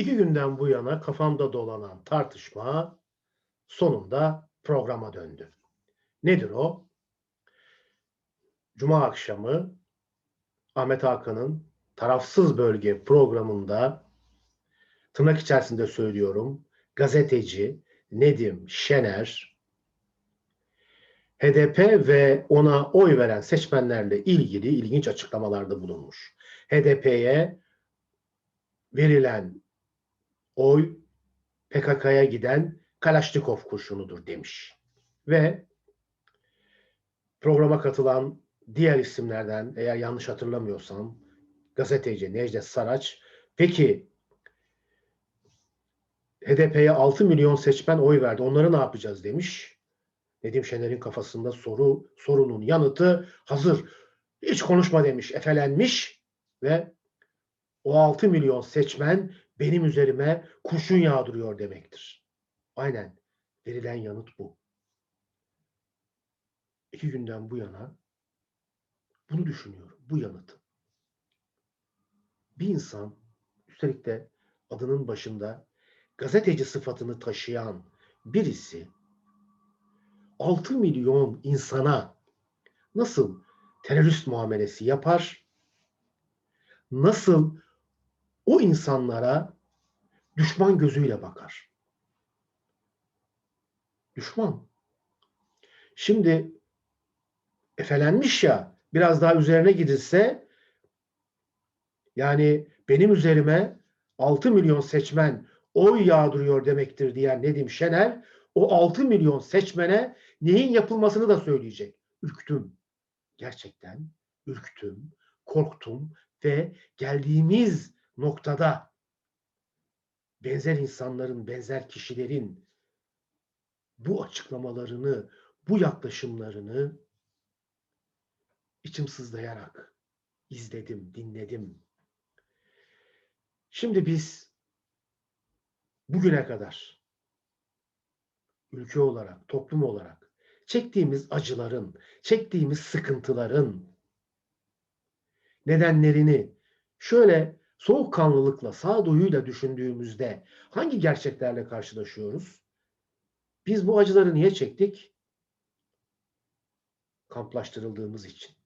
İki günden bu yana kafamda dolanan tartışma sonunda programa döndü. Nedir o? Cuma akşamı Ahmet Hakan'ın Tarafsız Bölge programında tırnak içerisinde söylüyorum gazeteci Nedim Şener HDP ve ona oy veren seçmenlerle ilgili ilginç açıklamalarda bulunmuş. HDP'ye verilen oy PKK'ya giden Kalaşnikov kurşunudur demiş. Ve programa katılan diğer isimlerden eğer yanlış hatırlamıyorsam gazeteci Necdet Saraç peki HDP'ye 6 milyon seçmen oy verdi. Onları ne yapacağız demiş. Nedim Şener'in kafasında soru sorunun yanıtı hazır. Hiç konuşma demiş, efelenmiş ve o 6 milyon seçmen benim üzerime kurşun yağdırıyor demektir. Aynen verilen yanıt bu. İki günden bu yana bunu düşünüyorum, bu yanıtı. Bir insan, üstelik de adının başında gazeteci sıfatını taşıyan birisi 6 milyon insana nasıl terörist muamelesi yapar? Nasıl o insanlara düşman gözüyle bakar? Düşman. Şimdi efelenmiş ya biraz daha üzerine gidilse yani benim üzerime 6 milyon seçmen oy yağdırıyor demektir diyen Nedim Şener o 6 milyon seçmene neyin yapılmasını da söyleyecek. Ürktüm. Gerçekten ürktüm, korktum ve geldiğimiz noktada benzer insanların, benzer kişilerin bu açıklamalarını, bu yaklaşımlarını içim sızlayarak izledim, dinledim. Şimdi biz bugüne kadar ülke olarak, toplum olarak çektiğimiz acıların, çektiğimiz sıkıntıların nedenlerini şöyle soğukkanlılıkla, sağduyuyla düşündüğümüzde hangi gerçeklerle karşılaşıyoruz? Biz bu acıları niye çektik? Kamplaştırıldığımız için.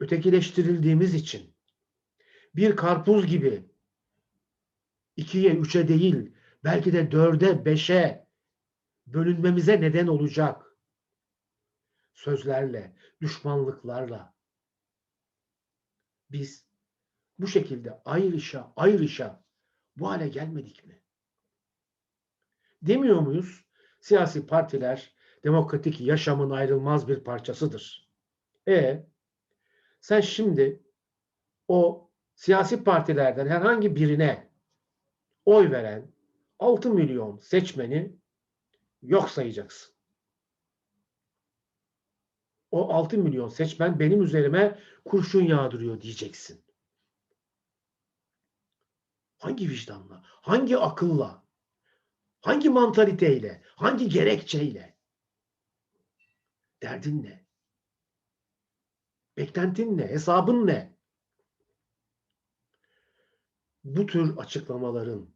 Ötekileştirildiğimiz için. Bir karpuz gibi ikiye, üçe değil, belki de dörde, beşe bölünmemize neden olacak sözlerle, düşmanlıklarla biz bu şekilde ayrışa ayrışa bu hale gelmedik mi? Demiyor muyuz? Siyasi partiler demokratik yaşamın ayrılmaz bir parçasıdır. E sen şimdi o siyasi partilerden herhangi birine oy veren 6 milyon seçmeni yok sayacaksın. O 6 milyon seçmen benim üzerime kurşun yağdırıyor diyeceksin. Hangi vicdanla, hangi akılla, hangi mantaliteyle, hangi gerekçeyle? Derdin ne? Beklentin ne? Hesabın ne? Bu tür açıklamaların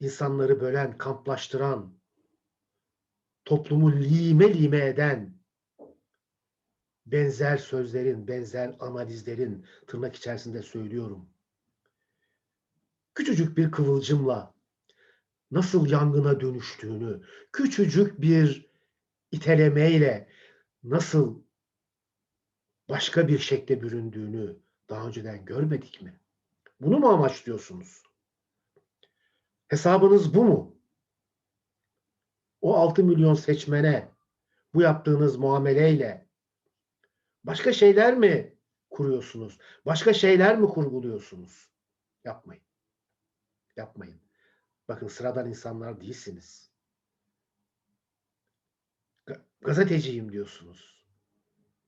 insanları bölen, kamplaştıran, toplumu lime lime eden benzer sözlerin, benzer analizlerin tırnak içerisinde söylüyorum. Küçücük bir kıvılcımla nasıl yangına dönüştüğünü, küçücük bir itelemeyle nasıl başka bir şekle büründüğünü daha önceden görmedik mi? Bunu mu amaçlıyorsunuz? Hesabınız bu mu? O 6 milyon seçmene bu yaptığınız muameleyle başka şeyler mi kuruyorsunuz? Başka şeyler mi kurguluyorsunuz? Yapmayın. Yapmayın. Bakın sıradan insanlar değilsiniz. Gazeteciyim diyorsunuz.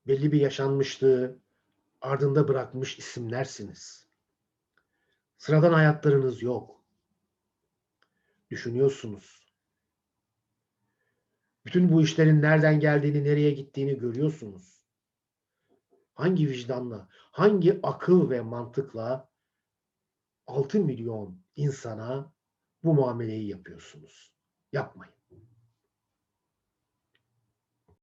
Belli bir yaşanmışlığı ardında bırakmış isimlersiniz. Sıradan hayatlarınız yok. Düşünüyorsunuz. Bütün bu işlerin nereden geldiğini, nereye gittiğini görüyorsunuz. Hangi vicdanla, hangi akıl ve mantıkla 6 milyon insana bu muameleyi yapıyorsunuz. Yapmayın.